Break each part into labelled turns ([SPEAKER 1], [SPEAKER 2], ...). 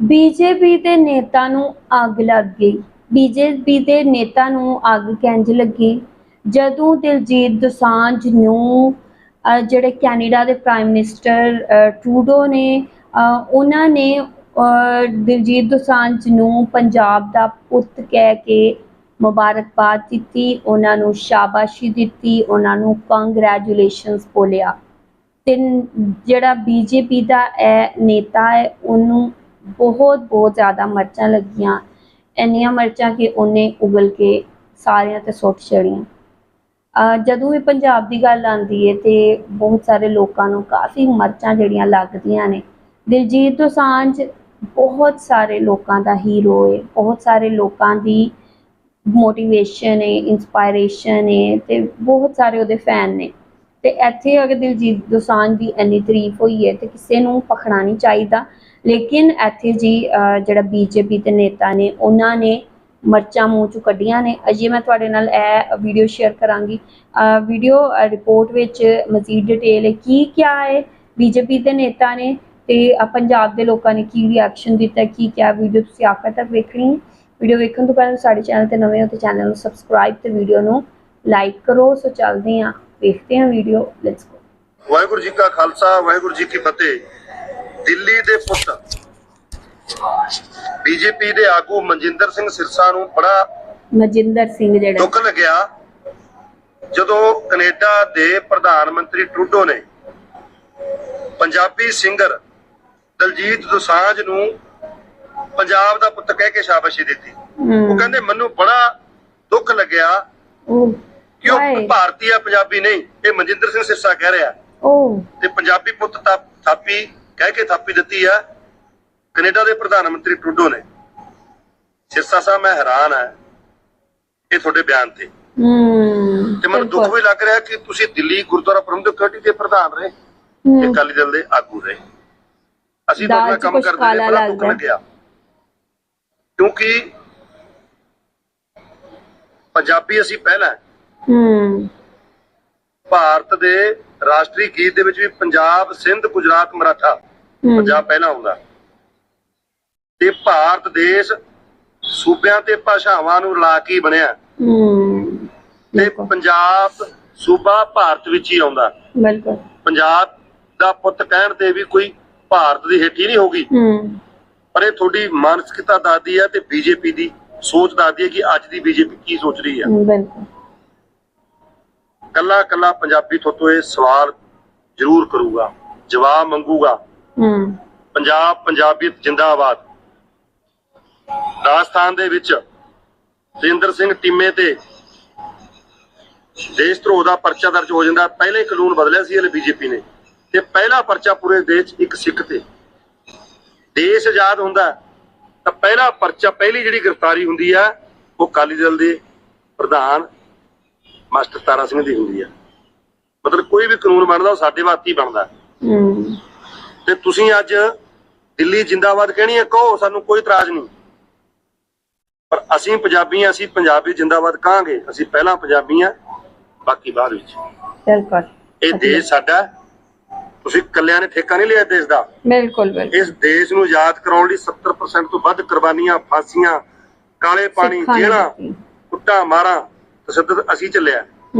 [SPEAKER 1] BJP ਦੇ ਨੇਤਾ ਨੂੰ ਅੱਗ ਲੱਗ ਗਈ। ਬੀਜੇਪੀ ਦੇ ਨੇਤਾ ਨੂੰ ਅੱਗ ਕਿੰਝ ਲੱਗੀ? ਜਦੋਂ ਦਿਲਜੀਤ ਦੋਸਾਂਝ ਨੂੰ ਜਿਹੜੇ ਕੈਨੇਡਾ ਦੇ ਪ੍ਰਾਈਮ ਮਿਨਿਸਟਰ ਅਹ, ਟਰੂਡੋ ਨੇ ਉਹਨਾਂ ਨੇ ਦਿਲਜੀਤ ਦੋਸਾਂਝ ਨੂੰ ਪੰਜਾਬ ਦਾ ਪੁੱਤ ਕਹਿ ਕੇ ਮੁਬਾਰਕਬਾਦ ਦਿੱਤੀ ਉਹਨਾਂ ਨੂੰ ਸ਼ਾਬਾਸ਼ੀ ਦਿੱਤੀ ਉਹਨਾਂ ਨੂੰ ਕੰਗ੍ਰੈਚੁਲੇਸ਼ਨਸ ਬੋਲਿਆ। ਤੇ ਜਿਹੜਾ ਬੀਜੇਪੀ ਦਾ ਇਹ ਨੇਤਾ ਹੈ ਉਹਨੂੰ ਬਹੁਤ ਬਹੁਤ ਜ਼ਿਆਦਾ ਮਰਚਾਂ ਲੱਗੀਆਂ। ਇੰਨੀਆਂ ਮਰਚਾਂ ਕਿ ਉਹਨੇ ਉਗਲ ਕੇ ਸਾਰਿਆਂ ਤੇ ਸੁੱਟ ਛੜੀਆਂ ਜਦੋਂ ਵੀ ਪੰਜਾਬ ਦੀ ਗੱਲ ਆਉਂਦੀ ਹੈ ਤੇ ਬਹੁਤ ਸਾਰੇ ਲੋਕਾਂ ਨੂੰ ਕਾਫੀ ਮਰਚਾਂ ਜਿਹੜੀਆਂ ਲੱਗਦੀਆਂ ਨੇ। ਦਿਲਜੀਤ ਦੋਸਾਂਝ ਬਹੁਤ ਸਾਰੇ ਲੋਕਾਂ ਦਾ ਹੀਰੋ ਏ। ਬਹੁਤ ਸਾਰੇ ਲੋਕਾਂ ਦੀ ਮੋਟੀਵੇਸ਼ਨ ਏ ਇਨਸਪਾਇਰੇਸ਼ਨ ਏ ਤੇ ਬਹੁਤ ਸਾਰੇ ਉਹਦੇ ਫੈਨ ਨੇ। ਤੇ ਇੱਥੇ ਅਗਰ ਦਿਲਜੀਤ ਦੋਸਾਂਝ ਦੀ ਇੰਨੀ ਤਾਰੀਫ ਹੋਈ ਹੈ ਤੇ ਕਿਸੇ ਨੂੰ ਪਖਣਾ ਨਹੀਂ ਚਾਹੀਦਾ। ਲੇਕਿਨ ਇੱਥੇ ਜੀ ਅਹ, ਜਿਹੜਾ ਬੀਜੇਪੀ ਦੇ ਨੇਤਾ ਨੇ ਉਹਨਾਂ ਨੇ ਮਰਚਾਂ ਮੂੰਹ ਚੋਂ ਕੱਢੀਆਂ ਨੇ। ਅਜੇ ਮੈਂ ਤੁਹਾਡੇ ਨਾਲ ਇਹ ਵੀਡੀਓ ਸ਼ੇਅਰ ਕਰਾਂਗੀ। ਵੀਡੀਓ ਰਿਪੋਰਟ ਵਿੱਚ ਮਜ਼ੀਦ ਡਿਟੇਲ ਹੈ ਕੀ ਕਿਹਾ ਹੈ ਬੀਜੇਪੀ ਦੇ ਨੇਤਾ ਨੇ ਤੇ ਪੰਜਾਬ ਦੇ ਲੋਕਾਂ ਨੇ ਕੀ ਰਿਐਕਸ਼ਨ ਦਿੱਤਾ ਕੀ ਕਿਹਾ ਵੀਡੀਓ ਤੁਸੀਂ ਆਖਰ ਤੱਕ ਵੇਖਣੀ ਹੈ। ਵੀਡੀਓ ਵੇਖਣ ਤੋਂ ਪਹਿਲਾਂ ਸਾਡੇ ਚੈਨਲ ਤੇ ਨਵੇਂ ਹੋ ਤੇ ਚੈਨਲ ਨੂੰ ਸਬਸਕ੍ਰਾਈਬ ਤੇ ਵੀਡੀਓ ਨੂੰ ਲਾਈਕ ਕਰੋ। ਸੋ ਚੱਲਦੇ ਹਾਂ ਵੇਖਦੇ ਹਾਂ video let's go
[SPEAKER 2] Waheguru ji ਕਾ ਖਾਲਸਾ ਵਾਹਿਗੁਰੂ ਜੀ ਕੀ ਫਤਿਹ। ਦਿੱਲੀ ਦੇ ਪੁੱਤ। ਬੀਜੇਪੀ ਦੇ ਆਗੂ ਮਨਜਿੰਦਰ ਸਿੰਘ ਸਿਰਸਾ ਨੂੰ ਬੜਾ
[SPEAKER 1] ਮਜਿੰਦਰ ਸਿੰਘ ਜਿਹੜਾ
[SPEAKER 2] ਦੁੱਖ ਲੱਗਿਆ ਜਦੋਂ ਕੈਨੇਡਾ ਦੇ ਪ੍ਰਧਾਨ ਮੰਤਰੀ ਟਰੂਡੋ ਨੇ ਪੰਜਾਬੀ ਸਿੰਗਰ ਦਲਜੀਤ ਦੋਸਾਂਝ ਨੂੰ ਪੰਜਾਬ ਦਾ ਪੁੱਤ ਕਹਿ ਕੇ ਸ਼ਾਬਾਸ਼ੀ ਦਿੱਤੀ। ਉਹ ਕਹਿੰਦੇ ਮੈਨੂੰ ਬੜਾ ਦੁੱਖ ਲੱਗਿਆ ਕਿ ਉਹ? ਭਾਰਤੀ ਆ ਪੰਜਾਬੀ ਨਹੀਂ? ਇਹ ਮਨਜਿੰਦਰ ਸਿੰਘ ਸਿਰਸਾ ਕਹਿ ਰਿਹਾ। ਤੇ ਪੰਜਾਬੀ ਪੁੱਤ ਤਾਂ ਥਾਪੀ। ਕਹਿ ਕੇ ਥਾਪੀ ਦਿੱਤੀ ਆ। ਕੈਨੇਡਾ ਦੇ ਪ੍ਰਧਾਨ ਮੰਤਰੀ ਟਰੂਡੋ ਨੇ। ਸਿਰਸਾ ਸਾਹਿਬ ਮੈਂ ਹੈਰਾਨ ਆ ਇਹ ਤੁਹਾਡੇ ਬਿਆਨ ਤੇ।
[SPEAKER 1] ਹਮ
[SPEAKER 2] ਤੇ ਮੈਨੂੰ ਦੁੱਖ। ਵੀ ਲੱਗ ਰਿਹਾ ਕਿ ਤੁਸੀਂ ਦਿੱਲੀ ਗੁਰਦੁਆਰਾ ਪ੍ਰਬੰਧਕ ਕਮੇਟੀ ਦੇ ਪ੍ਰਧਾਨ ਰਹੇ। ਤੇ ਅਕਾਲੀ ਦਲ ਦੇ ਆਗੂ ਰਹੇ। ਅਸੀਂ ਤੁਹਾਡੇ ਕੰਮ ਕਰਦੇ ਨੇ ਬੜਾ ਦੁੱਖ। ਲੱਗਿਆ ਕਿਉਂਕਿ ਪੰਜਾਬੀ ਅਸੀਂ ਪਹਿਲਾਂ।
[SPEAKER 1] ਹਮ
[SPEAKER 2] ਭਾਰਤ ਦੇ ਰਾਸ਼ਟਰੀ ਗੀਤ ਦੇ ਵਿੱਚ ਵੀ ਪੰਜਾਬ ਸਿੰਧ ਗੁਜਰਾਤ ਮਰਾਠਾ ਪੰਜਾਬ ਪਹਿਲਾਂ ਆਉਂਦਾ। ਤੇ ਭਾਰਤ ਦੇਸ਼ ਸੂਬਿਆਂ ਤੇ ਭਾਸ਼ਾਵਾਂ ਨੂੰ ਰਲਾ ਕੇ ਬਣਿਆ। ਤੇ ਪੰਜਾਬ ਸੂਬਾ ਭਾਰਤ ਵਿੱਚ ਹੀ ਆਉਂਦਾ।
[SPEAKER 1] ਬਿਲਕੁਲ।
[SPEAKER 2] ਪੰਜਾਬ ਦਾ ਪੁੱਤ ਕਹਿਣ ਤੇ ਵੀ ਕੋਈ ਭਾਰਤ ਦੀ ਹੇਠੀ ਨਹੀਂ ਹੋਗੀ ਪਰ ਇਹ ਤੁਹਾਡੀ ਮਾਨਸਿਕਤਾ ਦੱਸਦੀ ਹੈ ਤੇ ਬੀਜੇਪੀ ਦੀ ਸੋਚ ਦੱਸਦੀ ਹੈ ਕਿ ਅੱਜ ਦੀ ਬੀਜੇਪੀ ਕੀ ਸੋਚ ਰਹੀ ਹੈ।
[SPEAKER 1] ਹਮ, ਬਿਲਕੁਲ।
[SPEAKER 2] ਕੱਲਾ ਕੱਲਾ ਪੰਜਾਬੀ ਤੁਹਾਤੋਂ ਇਹ ਸਵਾਲ ਜ਼ਰੂਰ ਕਰੂਗਾ ਜਵਾਬ ਮੰਗੂਗਾ।
[SPEAKER 1] ਹਮ
[SPEAKER 2] ਪੰਜਾਬ ਪੰਜਾਬੀਅਤ ਜਿੰਦਾਬਾਦ। ਰਾਜਸਥਾਨ ਦੇ ਵਿੱਚ ਸੁਰਿੰਦਰ ਸਿੰਘ ਟਿੰਮੇ ਤੇ ਦੇਸ਼ ਧਰੋਹ ਦਾ ਪਰਚਾ ਦਰਜ ਹੋ ਜਾਂਦਾ। ਪਹਿਲੇ ਹੀ ਕਾਨੂੰਨ ਬਦਲਿਆ ਸੀ ਹਲੇ ਬੀਜੇਪੀ ਨੇ ਤੇ ਪਹਿਲਾ ਪਰਚਾ ਪੂਰੇ ਦੇਸ਼ ਇੱਕ ਸਿੱਖ ਤੇ। ਦੇਸ਼ ਆਜ਼ਾਦ ਹੁੰਦਾ ਤਾਂ ਪਹਿਲਾ ਪਰਚਾ ਪਹਿਲੀ ਜਿਹੜੀ ਗ੍ਰਿਫਤਾਰੀ ਹੁੰਦੀ ਆ ਉਹ ਅਕਾਲੀ ਦਲ ਦੇ ਪ੍ਰਧਾਨ ਮਾਸਟਰ ਤਾਰਾ ਸਿੰਘ ਦੀ ਹੁੰਦੀ ਆ। ਮਤਲਬ ਕੋਈ ਵੀ ਕਾਨੂੰਨ ਬਣਦਾ ਉਹ ਸਾਡੇ ਵਾਸਤੇ ਹੀ ਬਣਦਾ। ਤੇ ਤੁਸੀਂ ਅੱਜ ਦਿੱਲੀ ਜਿੰਦਾਬਾਦ ਕਹਿਣੀ ਹੈ ਕਹੋ ਸਾਨੂੰ ਕੋਈ ਇਤਰਾਜ਼ ਨਹੀਂ। ਪਰ ਅਸੀਂ ਪੰਜਾਬੀ ਅਸੀਂ ਪੰਜਾਬੀ ਜਿੰਦਾਬਾਦ ਕਹਾਂਗੇ। ਅਸੀਂ ਪਹਿਲਾਂ ਪੰਜਾਬੀ ਹਾਂ ਬਾਕੀ ਬਾਅਦ ਵਿੱਚ।
[SPEAKER 1] ਬਿਲਕੁਲ।
[SPEAKER 2] ਇਹ ਦੇਸ਼ ਸਾਡਾ। ਤੁਸੀਂ ਇਕੱਲਿਆਂ ਨੇ ਠੇਕਾ ਨਹੀਂ ਲਿਆ ਦੇਸ਼ ਦਾ।
[SPEAKER 1] ਬਿਲਕੁਲ ਬਿਲਕੁਲ।
[SPEAKER 2] ਇਸ ਦੇਸ਼ ਨੂੰ ਆਜ਼ਾਦ ਕਰਾਉਣ ਲਈ 70% ਤੋਂ ਵੱਧ ਕੁਰਬਾਨੀਆਂ ਫਾਂਸੀਆਂ ਕਾਲੇ ਪਾਣੀ
[SPEAKER 1] ਦਿੱਤੀ।
[SPEAKER 2] ਕੁੱਟਾਂ ਮਾਰਾਂ। ਤਸ਼ੱਦਦ ਅਸੀਂ ਚੱਲਿਆ। ਇਹ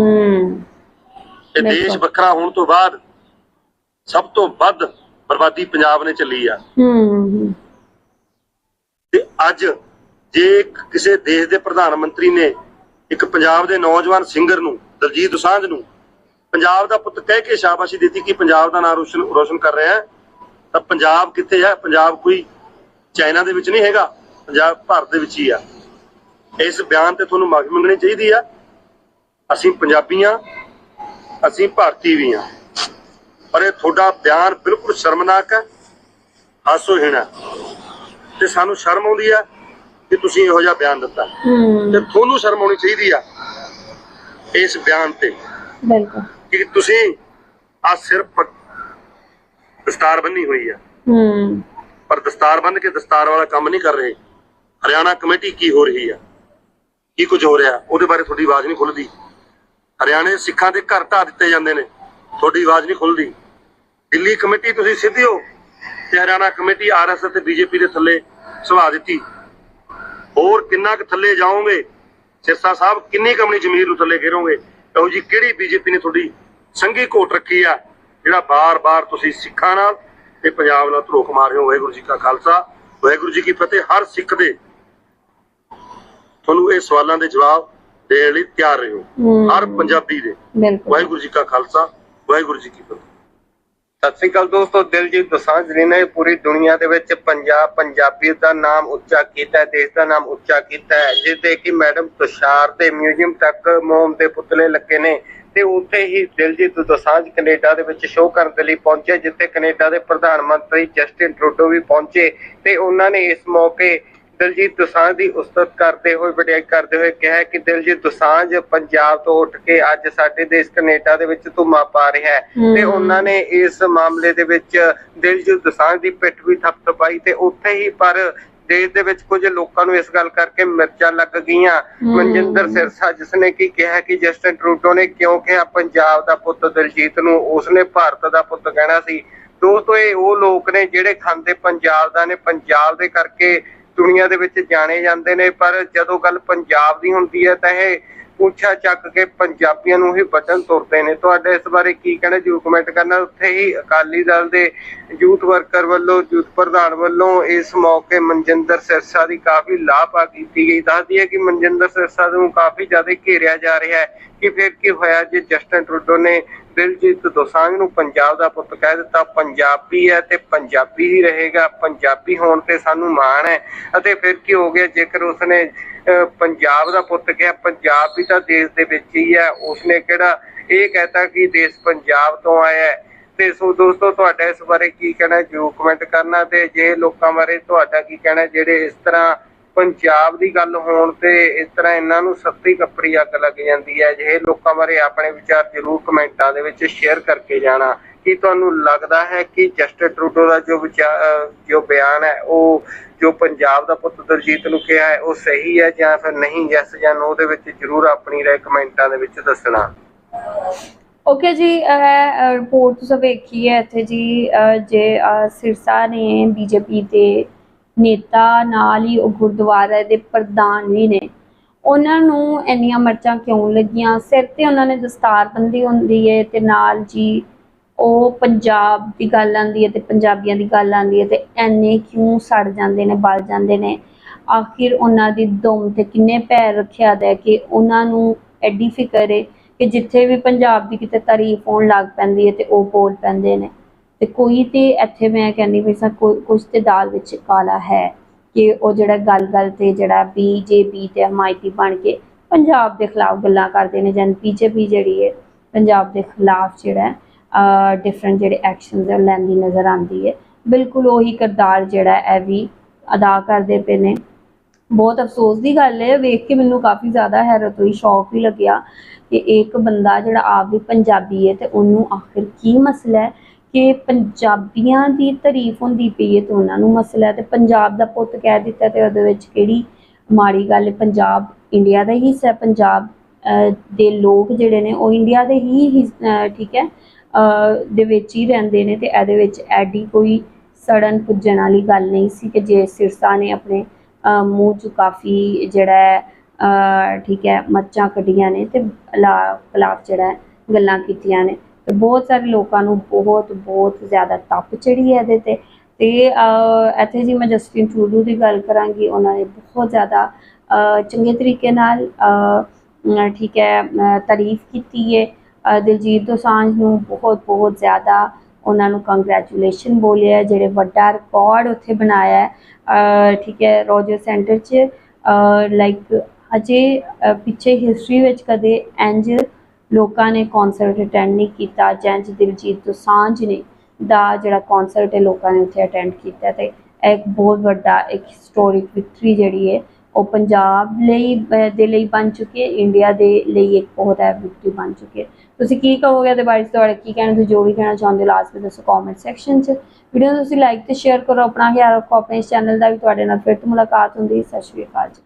[SPEAKER 1] ਬਿਲਕੁਲ।
[SPEAKER 2] ਦੇਸ਼ ਵੱਖਰਾ ਹੋਣ ਤੋਂ ਬਾਅਦ ਸਭ ਤੋਂ ਵੱਧ ਬਰਬਾਦੀ ਪੰਜਾਬ ਨੇ ਚੱਲੀ ਆ।
[SPEAKER 1] ਹਮ
[SPEAKER 2] ਤੇ ਅੱਜ ਜੇ ਕਿਸੇ ਦੇਸ਼ ਦੇ ਪ੍ਰਧਾਨ ਮੰਤਰੀ ਨੇ ਇੱਕ ਪੰਜਾਬ ਦੇ ਨੌਜਵਾਨ ਸਿੰਗਰ ਨੂੰ ਦਲਜੀਤ ਦੋਸਾਂਝ ਨੂੰ ਪੰਜਾਬ ਦਾ ਪੁੱਤ ਕਹਿ ਕੇ ਸ਼ਾਬਾਸ਼ੀ ਦਿੱਤੀ ਕਿ ਪੰਜਾਬ ਦਾ ਨਾਮ ਰੋਸ਼ਨ ਰੋਸ਼ਨ ਕਰ ਰਿਹਾ ਹੈ ਤਾਂ ਪੰਜਾਬ ਕਿੱਥੇ ਹੈ? ਪੰਜਾਬ ਕੋਈ ਚਾਈਨਾ ਦੇ ਵਿੱਚ ਨਹੀਂ ਹੈਗਾ ਪੰਜਾਬ ਭਾਰਤ ਦੇ ਵਿੱਚ ਹੀ ਆ। ਇਸ ਬਿਆਨ ਤੇ ਤੁਹਾਨੂੰ ਮਾਫੀ ਮੰਗਣੀ ਚਾਹੀਦੀ ਆ। ਅਸੀਂ ਪੰਜਾਬੀਆਂ ਅਸੀਂ ਭਾਰਤੀ ਵੀ ਆ ਪਰ ਇਹ ਤੁਹਾਡਾ ਬਿਆਨ ਬਿਲਕੁਲ ਸ਼ਰਮਨਾਕ ਹੈ ਹਾਸੋਹੀਣ ਹੈ। ਤੇ ਸਾਨੂੰ ਸ਼ਰਮ ਆਉਂਦੀ ਆ ਕਿ ਤੁਸੀਂ ਇਹੋ ਜਿਹਾ ਬਿਆਨ ਦਿੱਤਾ। ਤੇ ਤੁਹਾਨੂੰ ਸ਼ਰਮ ਆਉਣੀ ਚਾਹੀਦੀ ਆ ਇਸ ਬਿਆਨ ਤੇ।
[SPEAKER 1] ਬਿਲਕੁਲ।
[SPEAKER 2] ਕਿ ਤੁਸੀਂ ਆ ਸਿਰਫ ਦਸਤਾਰ ਬੰਨੀ ਹੋਈ ਆ।
[SPEAKER 1] ਹਮ
[SPEAKER 2] ਪਰ ਦਸਤਾਰ ਬੰਨ ਕੇ ਦਸਤਾਰ ਵਾਲਾ ਕੰਮ ਨਹੀਂ ਕਰ ਰਹੇ। ਹਰਿਆਣਾ ਕਮੇਟੀ ਕੀ ਹੋ ਰਹੀ ਆ? ਕੀ ਕੁਝ ਹੋ ਰਿਹਾ? ਉਹਦੇ ਬਾਰੇ ਤੁਹਾਡੀ ਆਵਾਜ਼ ਨਹੀਂ ਖੁੱਲਦੀ। ਹਰਿਆਣੇ ਸਿੱਖਾਂ ਦੇ ਘਰ ਢਾ ਦਿੱਤੇ ਜਾਂਦੇ ਨੇ। ਤੁਹਾਡੀ ਆਵਾਜ਼ ਨਹੀਂ ਖੁੱਲਦੀ। ਦਿੱਲੀ ਕਮੇਟੀ ਤੁਸੀਂ ਸਿੱਧਿਓ ਤੇ ਹਰਿਆਣਾ ਕਮੇਟੀ ਆਰਐਸ ਅਤੇ ਬੀਜੇਪੀ ਦੇ ਥੱਲੇ ਸੁਭਾ ਦਿੱਤੀ। ਹੋਰ ਕਿੰਨਾ ਕੁ ਥੱਲੇ ਜਾਓਗੇ? ਸਿਰਸਾ ਸਾਹਿਬ, ਕਿੰਨੀ ਕਮਣੀ ਜ਼ਮੀਰ ਨੂੰ ਥੱਲੇ ਘੇਰੋਗੇ? ਇਹੋ ਜੀ ਕਿਹੜੀ ਬੀਜੇਪੀ ਨੇ ਤੁਹਾਡੀ ਸੰਗੀ ਕੋਟ ਰੱਖੀ ਆ, ਜਿਹੜਾ ਬਾਰ-ਬਾਰ ਤੁਸੀਂ ਸਿੱਖਾਂ ਨਾਲ ਤੇ ਪੰਜਾਬ ਨਾਲ ਧਰੋਕ ਮਾਰ ਰਹੇ ਹੋ? ਵਾਹਿਗੁਰੂ ਜੀ ਕਾ ਖਾਲਸਾ। ਵਾਹਿਗੁਰੂ ਜੀ ਕੀ ਫਤਿਹ। ਹਰ ਸਿੱਖ ਦੇ ਤੁਹਾਨੂੰ ਇਹ ਸਵਾਲਾਂ ਦੇ ਜਵਾਬ ਦੇਣ ਲਈ ਤਿਆਰ ਰਹੋ। ਹਰ ਪੰਜਾਬੀ ਦੇ। ਵਾਹਿਗੁਰੂ ਜੀ ਕਾ ਖਾਲਸਾ ਵਾਹਿਗੁਰੂ ਜੀ ਕੀ ਫਤਿਹ।
[SPEAKER 3] ਸਤਿ ਸ੍ਰੀ ਅਕਾਲ ਦੋਸਤੋ ਦਿਲਜੀਤ ਦੋਸਾਂਝ ਜੀ ਨੇ ਪੂਰੀ ਦੁਨੀਆ ਦੇ ਵਿੱਚ ਪੰਜਾਬ ਪੰਜਾਬੀਅਤ ਦਾ ਨਾਮ ਉੱਚਾ ਕੀਤਾ ਹੈ ਦੇਸ਼ ਦਾ ਨਾਮ ਉੱਚਾ ਕੀਤਾ ਹੈ ਜਿੱਦੇ ਕਿ ਮੈਡਮ ਤੁਸ਼ਾਰ ਦੇ ਮਿਊਜ਼ੀਅਮ ਤੱਕ ਮੋਮ ਦੇ ਪੁਤਲੇ ਲੱਗੇ ਨੇ ਤੇ ਉੱਥੇ ਹੀ ਦਿਲਜੀਤ ਦੋਸਾਂਝ ਕੈਨੇਡਾ ਦੇ ਵਿੱਚ ਸ਼ੋਅ ਕਰਨ ਦੇ ਲਈ ਪਹੁੰਚੇ ਜਿੱਥੇ ਕੈਨੇਡਾ ਦੇ ਪ੍ਰਧਾਨ ਮੰਤਰੀ ਜਸਟਿਨ ਟਰੂਡੋ ਵੀ ਪਹੁੰਚੇ ਤੇ ਉਹਨਾਂ ਨੇ ਇਸ ਮੌਕੇ ਦਿਲਜੀਤ ਦੋਸਾਂਝ ਦੀ ਉਸਤਤ ਕਰਦੇ ਹੋਏ ਵਡਿਆਈ ਕਰਦੇ ਹੋਏ ਕਿਹਾ ਕਿ ਦਿਲਜੀਤ ਦੋਸਾਂਝ ਪੰਜਾਬ ਤੋਂ ਉੱਠ ਕੇ ਅੱਜ ਸਾਡੇ ਦੇਸ਼ ਕੈਨੇਡਾ ਦੇ ਵਿੱਚ ਧੁਮਾ ਪਾ ਰਿਹਾ ਹੈ ਤੇ। ਉਹਨਾਂ ਨੇ ਇਸ ਮਾਮਲੇ ਦੇ ਵਿੱਚ ਦਿਲਜੀਤ ਦੋਸਾਂਝ ਦੀ ਪਿੱਠ ਵੀ ਥਪਥਪਾਈ ਤੇ ਉੱਥੇ ਹੀ ਪਰ ਦੇਸ਼ ਦੇ ਵਿੱਚ ਕੁਝ ਲੋਕਾਂ ਨੂੰ ਇਸ ਗੱਲ ਕਰਕੇ ਮਿਰਚਾਂ ਲੱਗ ਗਈਆਂ। ਮਨਜਿੰਦਰ ਸਿਰਸਾ ਜਿਸ ਨੇ ਕੀ ਕਿਹਾ ਕਿ ਜਸਟਿਨ ਟਰੂਡੋ ਨੇ ਕਿਉਂ ਕਿਹਾ ਪੰਜਾਬ ਦਾ ਪੁੱਤ ਦਿਲਜੀਤ ਨੂੰ ਉਸਨੇ ਭਾਰਤ ਦਾ ਪੁੱਤ ਕਹਿਣਾ ਸੀ ਦੋਸਤੋ ਇਹ ਉਹ ਲੋਕ ਨੇ ਜਿਹੜੇ ਖਾਂਦੇ ਪੰਜਾਬ ਦਾ ਨੇ ਪੰਜਾਬ ਦੇ ਕਰਕੇ ਦੁਨੀਆ ਦੇ ਵਿੱਚ ਜਾਣੇ ਜਾਂਦੇ ਨੇ, ਪਰ ਜਦੋਂ ਗੱਲ ਪੰਜਾਬ ਦੀ ਹੁੰਦੀ ਹੈ ਤਾਂ ਇਹ ਪੁੱਛਾ ਚੱਕ ਕੇ ਪੰਜਾਬੀਆਂ ਨੂੰ ਹੀ ਬਚਨ ਤੁਰਦੇ ਨੇ। ਤੁਹਾਡੇ ਇਸ ਬਾਰੇ ਕੀ ਕਹਿਣਾ ਜਰੂਰ ਕਮੈਂਟ ਕਰਨਾ, ਉੱਥੇ ਹੀ ਅਕਾਲੀ ਦਲ ਦੇ ਯੂਥ ਵਰਕਰ ਵੱਲੋਂ, ਯੂਥ ਪ੍ਰਧਾਨ ਵੱਲੋਂ ਇਸ ਮੌਕੇ ਮਨਜਿੰਦਰ ਸਿਰਸਾ ਦੀ ਕਾਫੀ ਲਾਭਾ ਕੀਤੀ ਗਈ। ਦੱਸਦੀ ਹੈ ਕਿ ਮਨਜਿੰਦਰ ਸਿਰਸਾ ਨੂੰ ਕਾਫੀ ਜ਼ਿਆਦਾ ਘੇਰਿਆ ਜਾ ਰਿਹਾ ਹੈ ਕਿ ਫਿਰ ਕੀ ਹੋਇਆ ਜੇ ਜਸਟਨ ਟਰੂਡੋ ਨੇ ਦਿਲਜੀਤ ਦੋਸਾਂਝ ਨੂੰ ਪੰਜਾਬ ਦਾ ਪੁੱਤ ਕਹਿ ਦਿੱਤਾ, ਪੰਜਾਬੀ ਹੈ ਤੇ ਪੰਜਾਬੀ ਹੀ ਰਹੇਗਾ, ਪੰਜਾਬੀ ਹੋਣ ਤੇ ਸਾਨੂੰ ਮਾਣ ਹੈ। ਅਤੇ ਫਿਰ ਕੀ ਹੋ ਗਿਆ, ਜੇਕਰ ਉਸਨੇ ਪੰਜਾਬ ਦਾ ਪੁੱਤ ਕਿਹਾ, ਪੰਜਾਬ ਵੀ ਤਾਂ ਦੇਸ਼ ਦੇ ਵਿੱਚ ਹੀ ਹੈ, ਉਸਨੇ ਕਿਹੜਾ ਇਹ ਕਹਤਾ ਕਿ ਦੇਸ਼ ਪੰਜਾਬ ਤੋਂ ਆਇਆ ਹੈ। ਤੇ ਸੋ ਦੋਸਤੋ, ਤੁਹਾਡਾ ਇਸ ਬਾਰੇ ਕੀ ਕਹਿਣਾ ਜਰੂਰ ਕਮੈਂਟ ਕਰਨਾ ਤੇ ਜੇ ਲੋਕਾਂ ਬਾਰੇ ਤੁਹਾਡਾ ਕੀ ਕਹਿਣਾ ਜਿਹੜੇ ਇਸ ਤਰ੍ਹਾਂ ਪੰਜਾਬ ਦੀ ਗੱਲ ਹੋਣ ਤੇ ਇਸ ਤਰ੍ਹਾਂ ਇਹਨਾਂ ਨੂੰ ਸੱਤੀ ਕੱਪੜੀ ਅੱਗ ਲੱਗ ਜਾਂਦੀ ਹੈ। ਜਿਹੇ ਲੋਕਾਂ ਬਾਰੇ ਆਪਣੇ ਵਿਚਾਰ ਜਰੂਰ ਕਮੈਂਟਾਂ ਦੇ ਵਿੱਚ ਸ਼ੇਅਰ ਕਰਕੇ ਜਾਣਾ। ਕੀ ਤੁਹਾਨੂੰ ਲੱਗਦਾ ਹੈ ਕਿ ਜਸਟਿਨ ਟਰੂਡੋ ਦਾ ਜੋ ਵਿਚਾਰ ਜੋ ਬਿਆਨ ਹੈ, ਉਹ ਜੋ ਪੰਜਾਬ ਦਾ ਪੁੱਤ ਦਰਜੀਤ ਨੂੰ ਕਿਹਾ ਹੈ, ਉਹ ਸਹੀ ਹੈ ਜਾਂ ਫਿਰ ਨਹੀਂ? ਯੈਸ ਜਾਂ ਨੋ ਦੇ ਵਿੱਚ ਜਰੂਰ ਆਪਣੀ ਰਾਏ ਕਮੈਂਟਾਂ ਦੇ ਵਿੱਚ ਦੱਸਣਾ।
[SPEAKER 1] ਓਕੇ ਜੀ, ਇਹ ਰਿਪੋਰਟ ਤੁਸੀਂ ਵੇਖੀ ਹੈ ਇੱਥੇ ਜੀ ਜੇ ਸਿਰਸਾ ਨੇ ਬੀਜੇਪੀ ਦੇ ਨੇਤਾ ਨਾਲ ਹੀ ਉਹ ਗੁਰਦੁਆਰੇ ਦੇ ਪ੍ਰਧਾਨ ਵੀ ਨੇ। ਉਹਨਾਂ ਨੂੰ ਇੰਨੀਆਂ ਮਰਚਾਂ ਕਿਉਂ ਲੱਗੀਆਂ? ਸਿਰ ਤੇ ਉਹਨਾਂ ਨੇ ਦਸਤਾਰ ਬੰਦੀ ਹੁੰਦੀ ਹੈ ਤੇ ਨਾਲ ਜੀ ਉਹ ਪੰਜਾਬ ਦੀ ਗੱਲ ਆਂਦੀ ਹੈ ਤੇ ਪੰਜਾਬੀਆਂ ਦੀ ਗੱਲ ਆਂਦੀ ਹੈ ਤੇ ਐਨੇ ਕਿਉਂ ਸੜ ਜਾਂਦੇ ਨੇ, ਬਲ ਜਾਂਦੇ ਨੇ? ਆਖਿਰ ਉਹਨਾਂ ਦੀ ਦਮ ਤੇ ਕਿੰਨੇ ਪੈਰ ਰੱਖਿਆ ਦਾ ਕਿ ਉਹਨਾਂ ਨੂੰ ਐਡੀ ਫਿਕਰ ਹੈ ਕਿ ਜਿੱਥੇ ਵੀ ਪੰਜਾਬ ਦੀ ਕਿਤੇ ਤਾਰੀਫ ਹੋਣ ਲੱਗ ਪੈਂਦੀ ਹੈ ਤੇ ਉਹ ਬੋਲ ਪੈਂਦੇ ਨੇ। ਤੇ ਕੋਈ ਤੇ ਇੱਥੇ ਮੈਂ ਕਹਿੰਦੀ ਵੀ ਸਾ ਕੁਝ ਤੇ ਦਾਲ ਵਿੱਚ ਕਾਲਾ ਹੈ ਕਿ ਉਹ ਜਿਹੜਾ ਗੱਲ-ਗੱਲ ਤੇ ਜਿਹੜਾ ਬੀਜੇਪੀ ਤੇ ਹਮਾਇਤੀ ਬਣ ਕੇ ਪੰਜਾਬ ਦੇ ਖਿਲਾਫ ਗੱਲਾਂ ਕਰਦੇ ਨੇ ਜਨ ਬੀਜੇਪੀ ਜਿਹੜੀ ਹੈ, ਪੰਜਾਬ ਦੇ ਖਿਲਾਫ ਜਿਹੜਾ ਡਿਫਰੈਂਟ ਜਿਹੜੇ ਐਕਸ਼ਨਸ ਲੈਂਦੀ ਨਜ਼ਰ ਆਉਂਦੀ ਹੈ। ਬਿਲਕੁਲ ਉਹੀ ਕਿਰਦਾਰ ਜਿਹੜਾ ਹੈ ਇਹ ਵੀ ਅਦਾ ਕਰਦੇ ਪਏ ਨੇ। ਬਹੁਤ ਅਫਸੋਸ ਦੀ ਗੱਲ ਹੈ, ਵੇਖ ਕੇ ਮੈਨੂੰ ਕਾਫੀ ਜ਼ਿਆਦਾ ਹੈਰਤ ਹੋਈ, ਸ਼ੌਕ ਵੀ ਲੱਗਿਆ ਕਿ ਇੱਕ ਬੰਦਾ ਜਿਹੜਾ ਆਪ ਵੀ ਪੰਜਾਬੀ ਹੈ ਤੇ ਉਹਨੂੰ ਆਖਿਰ ਕੀ ਮਸਲਾ ਹੈ? ਕਿ ਪੰਜਾਬੀਆਂ ਦੀ ਤਾਰੀਫ ਹੁੰਦੀ ਪਈ ਹੈ ਤੇ ਉਹਨਾਂ ਨੂੰ ਮਸਲਾ ਹੈ ਤੇ ਪੰਜਾਬ ਦਾ ਪੁੱਤ ਕਹਿ ਦਿੱਤਾ ਤੇ ਉਹਦੇ ਵਿੱਚ ਕਿਹੜੀ ਮਾੜੀ ਗੱਲ ਪੰਜਾਬ ਇੰਡੀਆ ਦਾ ਹੀ ਹਿੱਸਾ ਪੰਜਾਬ ਦੇ ਲੋਕ ਜਿਹੜੇ ਨੇ ਉਹ ਇੰਡੀਆ ਦੇ ਹੀ ਹਿੱਸ- ਠੀਕ ਹੈ ਦੇ ਵਿੱਚ ਹੀ ਰਹਿੰਦੇ ਨੇ ਤੇ ਇਹਦੇ ਵਿੱਚ ਐਡੀ ਕੋਈ ਸੜਨ ਪੁੱਜਣ ਵਾਲੀ ਗੱਲ ਨਹੀਂ ਸੀ ਕਿ ਜੇ ਸਿਰਸਾ ਨੇ ਆਪਣੇ ਮੂੰਹ 'ਚ ਕਾਫੀ ਜਿਹੜਾ ਠੀਕ ਹੈ, ਮੱਚਾਂ ਕੱਢੀਆਂ ਨੇ ਤੇ ਖਿਲਾਫ ਜਿਹੜਾ ਗੱਲਾਂ ਕੀਤੀਆਂ ਨੇ। ਤੇ ਬਹੁਤ ਸਾਰੇ ਲੋਕਾਂ ਨੂੰ ਬਹੁਤ ਬਹੁਤ ਜ਼ਿਆਦਾ ਤਪ ਚੜੀ ਹੈ ਇਹਦੇ ਤੇ। ਤੇ ਇੱਥੇ ਜੀ ਮੈਂ ਜਸਟਿਨ ਟਰੂਡੂ ਦੀ ਗੱਲ ਕਰਾਂਗੀ, ਉਹਨਾਂ ਨੇ ਬਹੁਤ ਜ਼ਿਆਦਾ ਚੰਗੇ ਤਰੀਕੇ ਨਾਲ ਠੀਕ ਹੈ ਤਾਰੀਫ ਕੀਤੀ ਹੈ ਦਿਲਜੀਤ ਦੋਸਾਂਝ ਨੂੰ ਬਹੁਤ ਬਹੁਤ ਜ਼ਿਆਦਾ ਉਹਨਾਂ ਨੂੰ ਕੰਗ੍ਰੈਚੁਲੇਸ਼ਨ ਬੋਲਿਆ, ਜਿਹੜੇ ਵੱਡਾ ਰਿਕਾਰਡ ਉੱਥੇ ਬਣਾਇਆ ਹੈ। ਠੀਕ ਹੈ, ਰੋਜਰ ਸੈਂਟਰ 'ਚ ਲਾਈਕ ਅਜੇ ਪਿੱਛੇ ਹਿਸਟਰੀ ਵਿੱਚ ਕਦੇ ਇੰਜ ਲੋਕਾਂ ਨੇ ਕਨਸਰਟ ਅਟੈਂਡ ਨਹੀਂ ਕੀਤਾ, ਜੈਂਜ ਦਿਲਜੀਤ ਦੋਸਾਂਝ ਨੇ ਦਾ ਜਿਹੜਾ ਕਨਸਰਟ ਹੈ, ਲੋਕਾਂ ਨੇ ਉੱਥੇ ਅਟੈਂਡ ਕੀਤਾ ਤੇ ਇਹ ਇੱਕ ਬਹੁਤ ਵੱਡਾ ਇੱਕ ਹਿਸਟੋਰਿਕ ਵਿਕਟਰੀ ਜਿਹੜੀ ਹੈ, ਉਹ ਪੰਜਾਬ ਲਈ ਦੇ ਲਈ ਬਣ ਚੁੱਕੀ ਹੈ ਇੰਡੀਆ ਦੇ ਲਈ ਇੱਕ ਬਹੁਤ ਹੈ ਵਿਕਟਰੀ ਬਣ ਚੁੱਕੀ ਹੈ। ਤੁਸੀਂ ਕੀ ਕਹੋਗੇ ਇਹਦੇ ਬਾਰੇ 'ਚ ਤੁਹਾਡਾ ਕੀ ਕਹਿਣਾ, ਤੁਸੀਂ ਜੋ ਵੀ ਕਹਿਣਾ ਚਾਹੁੰਦੇ ਹੋ ਲਾਸਟ ਵਿੱਚ ਦੱਸੋ ਕਮੈਂਟ ਸੈਕਸ਼ਨ 'ਚ। ਵੀਡੀਓ ਨੂੰ ਤੁਸੀਂ ਲਾਈਕ ਤੇ ਸ਼ੇਅਰ ਕਰੋ, ਆਪਣਾ ਖਿਆਲ ਰੱਖੋ, ਆਪਣੇ ਚੈਨਲ ਦਾ ਵੀ ਤੁਹਾਡੇ ਨਾਲ ਫਿਰ ਤੋਂ ਮੁਲਾਕਾਤ ਹੁੰਦੀ ਹੈ। ਸਤਿ ਸ਼੍ਰੀ ਅਕਾਲ ਜੀ।